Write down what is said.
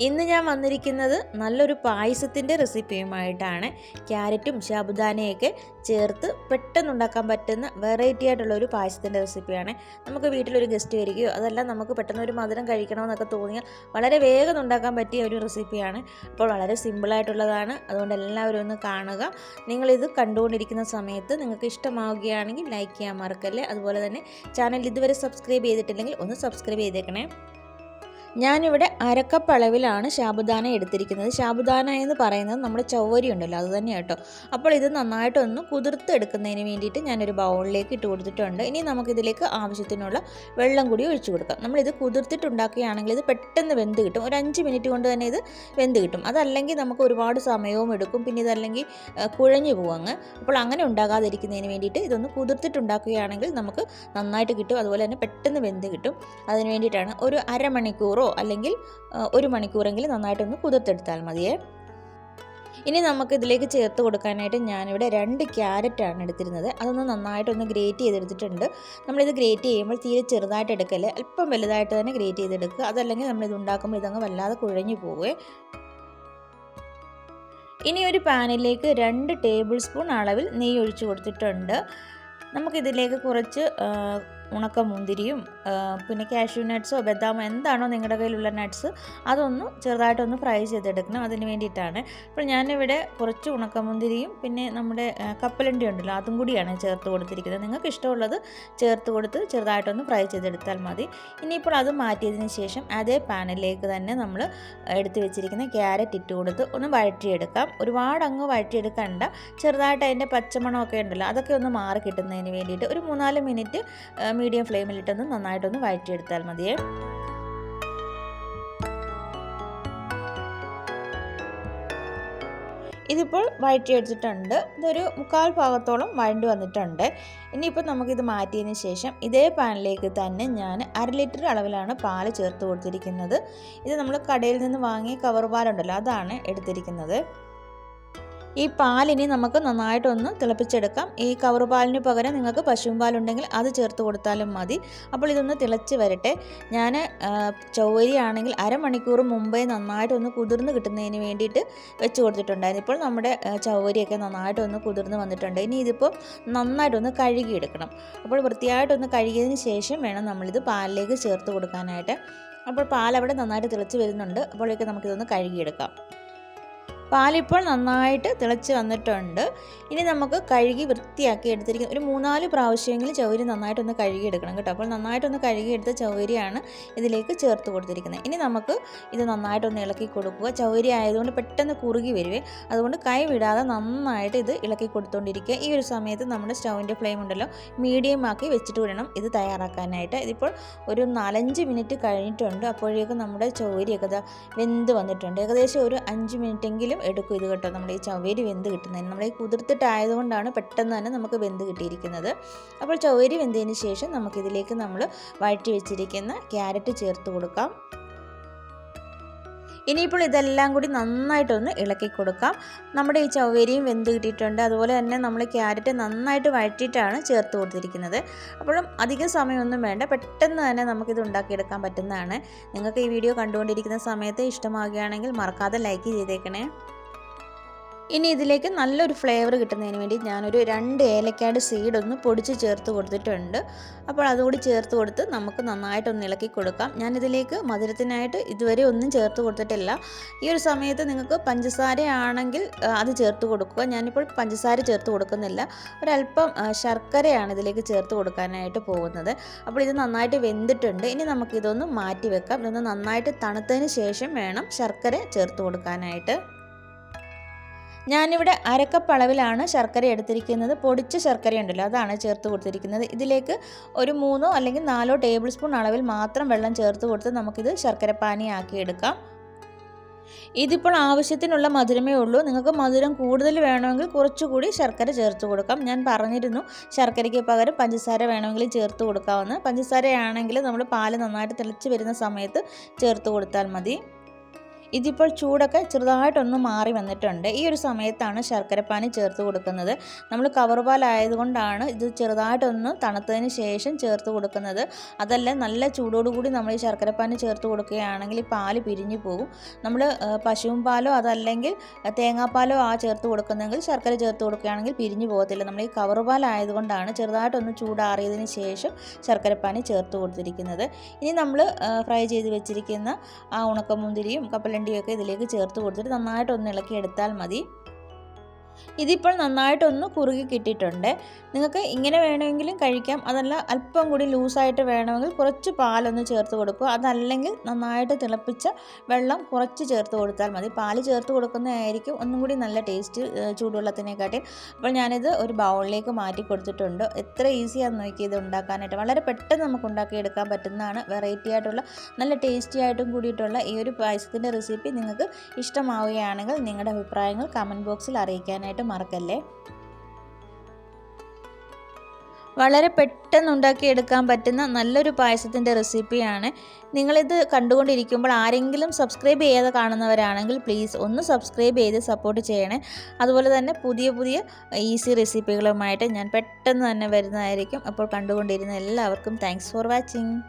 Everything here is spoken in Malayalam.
ഇന്ന് ഞാൻ വന്നിരിക്കുന്നത് നല്ലൊരു പായസത്തിന്റെ റെസിപ്പിയുമായിട്ടാണ്. ക്യാരറ്റും ശാബുദാനയൊക്കെ ചേർത്ത് പെട്ടെന്ന് ഉണ്ടാക്കാൻ പറ്റുന്ന വെറൈറ്റി ആയിട്ടുള്ള ഒരു പായസത്തിന്റെ റെസിപ്പിയാണ്. നമുക്ക് വീട്ടിലൊരു ഗസ്റ്റ് വരികയോ അതല്ല നമുക്ക് പെട്ടെന്ന് ഒരു മധുരം കഴിക്കണമെന്നൊക്കെ തോന്നിയാൽ വളരെ വേഗം ഉണ്ടാക്കാൻ പറ്റിയ ഒരു റെസിപ്പിയാണ്. അപ്പോൾ വളരെ സിമ്പിളായിട്ടുള്ളതാണ് അതുകൊണ്ട് എല്ലാവരും ഒന്ന് കാണുക. നിങ്ങളിത് കണ്ടുകൊണ്ടിരിക്കുന്ന സമയത്ത് നിങ്ങൾക്ക് ഇഷ്ടമാവുകയാണെങ്കിൽ ലൈക്ക് ചെയ്യാൻ മറക്കല്ലേ. അതുപോലെ തന്നെ ചാനൽ ഇതുവരെ സബ്സ്ക്രൈബ് ചെയ്തിട്ടില്ലെങ്കിൽ ഒന്ന് സബ്സ്ക്രൈബ് ചെയ്തേക്കണേ. ഞാനിവിടെ അരക്കപ്പ് അളവിലാണ് സാബുദാന എടുത്തിരിക്കുന്നത്. ശാബുദാന എന്ന് പറയുന്നത് നമ്മുടെ ചവ്വരി ഉണ്ടല്ലോ അത് തന്നെ കേട്ടോ. അപ്പോൾ ഇത് നന്നായിട്ടൊന്ന് കുതിർത്തെടുക്കുന്നതിന് വേണ്ടിയിട്ട് ഞാനൊരു ബൗളിലേക്ക് ഇട്ട് കൊടുത്തിട്ടുണ്ട്. ഇനി നമുക്കിതിലേക്ക് ആവശ്യത്തിനുള്ള വെള്ളം കൂടി ഒഴിച്ചു കൊടുക്കാം. നമ്മളിത് കുതിർത്തിട്ടുണ്ടാക്കുകയാണെങ്കിൽ ഇത് പെട്ടെന്ന് വെന്ത് കിട്ടും. ഒരു അഞ്ച് മിനിറ്റ് കൊണ്ട് തന്നെ ഇത് വെന്ത് കിട്ടും. അതല്ലെങ്കിൽ നമുക്ക് ഒരുപാട് സമയവും എടുക്കും. പിന്നെ ഇതല്ലെങ്കിൽ കുഴഞ്ഞു പോകും അപ്പോൾ അങ്ങനെ ഉണ്ടാകാതിരിക്കുന്നതിന് വേണ്ടിയിട്ട് ഇതൊന്ന് കുതിർത്തിട്ടുണ്ടാക്കുകയാണെങ്കിൽ നമുക്ക് നന്നായിട്ട് കിട്ടും. അതുപോലെ തന്നെ പെട്ടെന്ന് വെന്ത് കിട്ടും. അതിന് വേണ്ടിയിട്ടാണ് ഒരു അരമണിക്കൂറോ അല്ലെങ്കിൽ ആ, ഒരു മണിക്കൂറെങ്കിലും നന്നായിട്ടൊന്ന് കുതിർത്തെടുത്താൽ മതിയേ. ഇനി നമുക്ക് ഇതിലേക്ക് ചേർത്ത് കൊടുക്കാനായിട്ട് ഞാനിവിടെ രണ്ട് ക്യാരറ്റാണ് എടുത്തിരുന്നത്. അതൊന്ന് നന്നായിട്ടൊന്ന് ഗ്രേറ്റ് ചെയ്തെടുത്തിട്ടുണ്ട്. നമ്മളിത് ഗ്രേറ്റ് ചെയ്യുമ്പോൾ തീരെ ചെറുതായിട്ട് എടുക്കല്ലേ? അല്പം വലുതായിട്ട് തന്നെ ഗ്രേറ്റ് ചെയ്തെടുക്കുക. അതല്ലെങ്കിൽ നമ്മളിത് ഉണ്ടാക്കുമ്പോൾ ഇതങ്ങ് വല്ലാതെ കുഴഞ്ഞു പോവേ. ഇനി ഒരു പാനിലേക്ക് രണ്ട് ടേബിൾ സ്പൂൺ അളവിൽ നെയ്യ് ഒഴിച്ചു കൊടുത്തിട്ടുണ്ട്. നമുക്കിതിലേക്ക് കുറച്ച് ആ, ഉണക്ക മുന്തിരിയും പിന്നെ കാഷ്യൂ നട്ട്സോ ബദാമോ എന്താണോ നിങ്ങളുടെ കയ്യിലുള്ള നട്ട്സ് അതൊന്ന് ചെറുതായിട്ടൊന്ന് ഫ്രൈ ചെയ്തെടുക്കണം. അതിന് വേണ്ടിയിട്ടാണ്. അപ്പോൾ ഞാനിവിടെ കുറച്ച് ഉണക്കമുന്തിരിയും പിന്നെ നമ്മുടെ കപ്പലണ്ടി ഉണ്ടല്ലോ അതും കൂടിയാണ് ചേർത്ത് കൊടുത്തിരിക്കുന്നത്. നിങ്ങൾക്ക് ഇഷ്ടമുള്ളത് ചേർത്ത് കൊടുത്ത് ചെറുതായിട്ടൊന്ന് ഫ്രൈ ചെയ്തെടുത്താൽ മതി. ഇനിയിപ്പോൾ അത് മാറ്റിയതിന് ശേഷം അതേ പാനിലേക്ക് തന്നെ നമ്മൾ എടുത്തു വെച്ചിരിക്കുന്ന ക്യാരറ്റ് ഇട്ട് കൊടുത്ത് ഒന്ന് വഴറ്റിയെടുക്കാം. ഒരുപാട് അങ്ങ് വഴറ്റിയെടുക്കണ്ട. ചെറുതായിട്ട് അതിന്റെ പച്ചമണമൊക്കെ ഉണ്ടല്ലോ അതൊക്കെ ഒന്ന് മാറി കിട്ടുന്നതിന് വേണ്ടിയിട്ട് ഒരു മൂന്നാൽ മിനിറ്റ് മീഡിയം ഫ്ലെയിമിലിട്ടൊന്ന് നന്നായിട്ടൊന്ന് വഴറ്റിയെടുത്താൽ മതിയേ. ഇതിപ്പോൾ വഴറ്റിയെടുത്തിട്ടുണ്ട്. ഇതൊരു മുക്കാൽ ഭാഗത്തോളം വഴണ്ടി വന്നിട്ടുണ്ട്. ഇനിയിപ്പോൾ നമുക്കിത് മാറ്റിയതിന് ശേഷം ഇതേ പാനിലേക്ക് തന്നെ ഞാൻ അര ലിറ്റർ അളവിലാണ് പാൽ ചേർത്ത് കൊടുത്തിരിക്കുന്നത്. ഇത് നമ്മൾ കടയിൽ നിന്ന് വാങ്ങിയ കവർ പാലുണ്ടല്ലോ അതാണ് എടുത്തിരിക്കുന്നത്. ഈ പാലിനി നമുക്ക് നന്നായിട്ടൊന്ന് തിളപ്പിച്ചെടുക്കാം. ഈ കവർ പാലിന് പകരം നിങ്ങൾക്ക് പശുവും പാലുണ്ടെങ്കിൽ അത് ചേർത്ത് കൊടുത്താലും മതി. അപ്പോൾ ഇതൊന്ന് തിളച്ച് വരട്ടെ. ഞാൻ ചൗവരി ആണെങ്കിൽ അരമണിക്കൂർ മുമ്പേ നന്നായിട്ടൊന്ന് കുതിർന്ന് കിട്ടുന്നതിന് വേണ്ടിയിട്ട് വെച്ച് കൊടുത്തിട്ടുണ്ടായിരുന്നു. ഇപ്പോൾ നമ്മുടെ ചൗവരിയൊക്കെ നന്നായിട്ടൊന്ന് കുതിർന്ന് വന്നിട്ടുണ്ട്. ഇനി ഇതിപ്പോൾ നന്നായിട്ടൊന്ന് കഴുകിയെടുക്കണം. അപ്പോൾ വൃത്തിയായിട്ടൊന്ന് കഴുകിയതിന് ശേഷം വേണം നമ്മളിത് പാലിലേക്ക് ചേർത്ത് കൊടുക്കാനായിട്ട്. അപ്പോൾ പാലവിടെ നന്നായിട്ട് തിളച്ച് വരുന്നുണ്ട്. അപ്പോഴേക്ക് നമുക്കിതൊന്ന് കഴുകിയെടുക്കാം. പാലിപ്പോൾ നന്നായിട്ട് തിളച്ച് വന്നിട്ടുണ്ട്. ഇനി നമുക്ക് കഴുകി വൃത്തിയാക്കി എടുത്തിരിക്കുന്ന ഒരു മൂന്നാൽ പ്രാവശ്യമെങ്കിലും ചൗരി നന്നായിട്ടൊന്ന് കഴുകിയെടുക്കണം കേട്ടോ. അപ്പോൾ നന്നായിട്ടൊന്ന് കഴുകിയെടുത്ത ചൗരിയാണ് ഇതിലേക്ക് ചേർത്ത് കൊടുത്തിരിക്കുന്നത്. ഇനി നമുക്ക് ഇത് നന്നായിട്ടൊന്ന് ഇളക്കി കൊടുക്കുക. ചൗരി ആയതുകൊണ്ട് പെട്ടെന്ന് കുറുകി വരുവേ. അതുകൊണ്ട് കൈ വിടാതെ നന്നായിട്ട് ഇത് ഇളക്കി കൊടുത്തുകൊണ്ടിരിക്കുക ഈ ഒരു സമയത്ത് നമ്മുടെ സ്റ്റൗവിന്റെ ഫ്ലെയിം ഉണ്ടല്ലോ മീഡിയം ആക്കി വെച്ചിട്ട് വിടണം. ഇത് തയ്യാറാക്കാനായിട്ട്. ഇതിപ്പോൾ ഒരു നാലഞ്ച് മിനിറ്റ് കഴിഞ്ഞിട്ടുണ്ട്. അപ്പോഴേക്കും നമ്മുടെ ചൗരിയൊക്കെ വെന്ത് വന്നിട്ടുണ്ട്. ഏകദേശം ഒരു അഞ്ച് മിനിറ്റെങ്കിലും എടുക്കും ഇത് കേട്ടോ. നമ്മുടെ ഈ ചവരി വെന്ത് കിട്ടുന്നതിന്. നമ്മൾ ഈ കുതിർത്തിട്ടായതുകൊണ്ടാണ് പെട്ടെന്ന് തന്നെ നമുക്ക് വെന്ത് കിട്ടിയിരിക്കുന്നത്. അപ്പോൾ ചവരി വെന്തതിന് ശേഷം നമുക്കിതിലേക്ക് നമ്മൾ വഴറ്റി വെച്ചിരിക്കുന്ന ക്യാരറ്റ് ചേർത്ത് കൊടുക്കാം. ഇനിയിപ്പോൾ ഇതെല്ലാം കൂടി നന്നായിട്ടൊന്ന് ഇളക്കി കൊടുക്കാം. നമ്മുടെ ഈ ചവ്വേരിയും വെന്ത് കിട്ടിയിട്ടുണ്ട്. അതുപോലെ തന്നെ നമ്മൾ ക്യാരറ്റ് നന്നായിട്ട് വഴറ്റിയിട്ടാണ് ചേർത്ത് കൊടുത്തിരിക്കുന്നത്. അപ്പോഴും അധികം സമയമൊന്നും വേണ്ട. പെട്ടെന്ന് തന്നെ നമുക്കിത് ഉണ്ടാക്കിയെടുക്കാൻ പറ്റുന്നതാണ്. നിങ്ങൾക്ക് ഈ വീഡിയോ കണ്ടുകൊണ്ടിരിക്കുന്ന സമയത്ത് ഇഷ്ടമാകുകയാണെങ്കിൽ മറക്കാതെ ലൈക്ക് ചെയ്തേക്കണേ. ഇനി ഇതിലേക്ക് നല്ലൊരു ഫ്ലേവർ കിട്ടുന്നതിന് വേണ്ടി ഞാനൊരു രണ്ട് ഏലക്കാട് സീഡ് ഒന്ന് പൊടിച്ച് ചേർത്ത് കൊടുത്തിട്ടുണ്ട്. അപ്പോൾ അതുകൂടി ചേർത്ത് കൊടുത്ത് നമുക്ക് നന്നായിട്ടൊന്ന് ഇളക്കി കൊടുക്കാം. ഞാനിതിലേക്ക് മധുരത്തിനായിട്ട് ഇതുവരെ ഒന്നും ചേർത്ത് കൊടുത്തിട്ടില്ല. ഈ ഒരു സമയത്ത് നിങ്ങൾക്ക് പഞ്ചസാരയാണെങ്കിൽ അത് ചേർത്ത് കൊടുക്കുക. ഞാനിപ്പോൾ പഞ്ചസാര ചേർത്ത് കൊടുക്കുന്നില്ല. ഒരല്പം ശർക്കരയാണ് ഇതിലേക്ക് ചേർത്ത് കൊടുക്കാനായിട്ട് പോകുന്നത്. അപ്പോൾ ഇത് നന്നായിട്ട് വെന്തിട്ടുണ്ട്. ഇനി നമുക്കിതൊന്ന് മാറ്റി വെക്കാം ഇതൊന്ന് നന്നായിട്ട് തണുത്തതിന് ശേഷം വേണം ശർക്കര ചേർത്ത് കൊടുക്കാനായിട്ട്. ഞാനിവിടെ അരക്കപ്പ് അളവിലാണ് ശർക്കര എടുത്തിരിക്കുന്നത്. പൊടിച്ച ശർക്കര ഉണ്ടല്ലോ അതാണ് ചേർത്ത് കൊടുത്തിരിക്കുന്നത്. ഇതിലേക്ക് ഒരു മൂന്നോ അല്ലെങ്കിൽ നാലോ ടേബിൾ സ്പൂൺ അളവിൽ മാത്രം വെള്ളം ചേർത്ത് കൊടുത്ത് നമുക്കിത് ശർക്കര ആക്കി എടുക്കാം. ഇതിപ്പോൾ ആവശ്യത്തിനുള്ള മധുരമേ ഉള്ളൂ. നിങ്ങൾക്ക് മധുരം കൂടുതൽ വേണമെങ്കിൽ കുറച്ചുകൂടി ശർക്കര ചേർത്ത് കൊടുക്കാം. ഞാൻ പറഞ്ഞിരുന്നു ശർക്കരയ്ക്ക് പകരം പഞ്ചസാര വേണമെങ്കിൽ ചേർത്ത് കൊടുക്കാമെന്ന് പഞ്ചസാരയാണെങ്കിൽ നമ്മൾ പാൽ നന്നായിട്ട് തിളച്ച് വരുന്ന സമയത്ത് ചേർത്ത് കൊടുത്താൽ മതി. ഇതിപ്പോൾ ചൂടൊക്കെ ചെറുതായിട്ടൊന്ന് മാറി വന്നിട്ടുണ്ട്. ഈ ഒരു സമയത്താണ് ശർക്കരപ്പാനി ചേർത്ത് കൊടുക്കുന്നത്. നമ്മൾ കവർ പാലായതുകൊണ്ടാണ് ഇത് ചെറുതായിട്ടൊന്ന് തണുത്തതിന് ശേഷം ചേർത്ത് കൊടുക്കുന്നത്. അതല്ല നല്ല ചൂടോടുകൂടി നമ്മൾ ഈ ശർക്കരപ്പാനി ചേർത്ത് കൊടുക്കുകയാണെങ്കിൽ ഈ പാൽ പിരിഞ്ഞു പോകും. നമ്മൾ പശുവും പാലോ അതല്ലെങ്കിൽ തേങ്ങാപ്പാലോ ആ ചേർത്ത് കൊടുക്കുന്നെങ്കിൽ ശർക്കര ചേർത്ത് കൊടുക്കുകയാണെങ്കിൽ പിരിഞ്ഞു പോകത്തില്ല. നമ്മൾ ഈ കവർ പാലായതുകൊണ്ടാണ് ചെറുതായിട്ടൊന്ന് ചൂടാറിയതിന് ശേഷം ശർക്കരപ്പാനി ചേർത്ത് കൊടുത്തിരിക്കുന്നത്. ഇനി നമ്മൾ ഫ്രൈ ചെയ്ത് വെച്ചിരിക്കുന്ന ആ ഉണക്കമുന്തിരിയും കപ്പലണ്ടിയും ഒക്കെ ഇതിലേക്ക് ചേർത്ത് കൊടുത്തിട്ട് നന്നായിട്ടൊന്ന് ഇളക്കി എടുത്താൽ മതി. ഇതിപ്പോൾ നന്നായിട്ടൊന്ന് കുറുകി കിട്ടിയിട്ടുണ്ട്. നിങ്ങൾക്ക് ഇങ്ങനെ വേണമെങ്കിലും കഴിക്കാം. അതല്ല അല്പം കൂടി ലൂസായിട്ട് വേണമെങ്കിൽ കുറച്ച് പാലൊന്ന് ചേർത്ത് കൊടുക്കുക. അതല്ലെങ്കിൽ നന്നായിട്ട് തിളപ്പിച്ച വെള്ളം കുറച്ച് ചേർത്ത് കൊടുത്താൽ മതി. പാൽ ചേർത്ത് കൊടുക്കുന്നതായിരിക്കും ഒന്നും കൂടി നല്ല ടേസ്റ്റ് ചൂടുവെള്ളത്തിനെക്കാട്ടി അപ്പോൾ ഞാനിത് ഒരു ബൗളിലേക്ക് മാറ്റി കൊടുത്തിട്ടുണ്ട്. എത്ര ഈസിയാണെന്ന് നോക്കി ഇത് ഉണ്ടാക്കാനായിട്ട്. വളരെ പെട്ടെന്ന് നമുക്ക് ഉണ്ടാക്കിയെടുക്കാൻ പറ്റുന്നതാണ്. വെറൈറ്റി ആയിട്ടുള്ള നല്ല ടേസ്റ്റി ആയിട്ടും കൂടിയിട്ടുള്ള ഈ ഒരു പായസത്തിന്റെ റെസിപ്പി നിങ്ങൾക്ക് ഇഷ്ടമാവുകയാണെങ്കിൽ നിങ്ങളുടെ അഭിപ്രായങ്ങൾ കമന്റ് ബോക്സിൽ അറിയിക്കാനായിട്ട് മറക്കല്ലേ? വളരെ പെട്ടെന്ന് ഉണ്ടാക്കിയെടുക്കാൻ പറ്റുന്ന നല്ലൊരു പായസത്തിന്റെ റെസിപ്പിയാണ്. നിങ്ങളിത് കണ്ടുകൊണ്ടിരിക്കുമ്പോൾ ആരെങ്കിലും സബ്സ്ക്രൈബ് ചെയ്യാതെ കാണുന്നവരാണെങ്കിൽ പ്ലീസ് ഒന്ന് സബ്സ്ക്രൈബ് ചെയ്ത് സപ്പോർട്ട് ചെയ്യണേ. അതുപോലെ തന്നെ പുതിയ പുതിയ ഈസി റെസിപ്പികളുമായിട്ട് ഞാൻ പെട്ടെന്ന് തന്നെ വരുന്നതായിരിക്കും. അപ്പോൾ കണ്ടുകൊണ്ടിരുന്ന എല്ലാവർക്കും താങ്ക്സ് ഫോർ വാച്ചിങ്.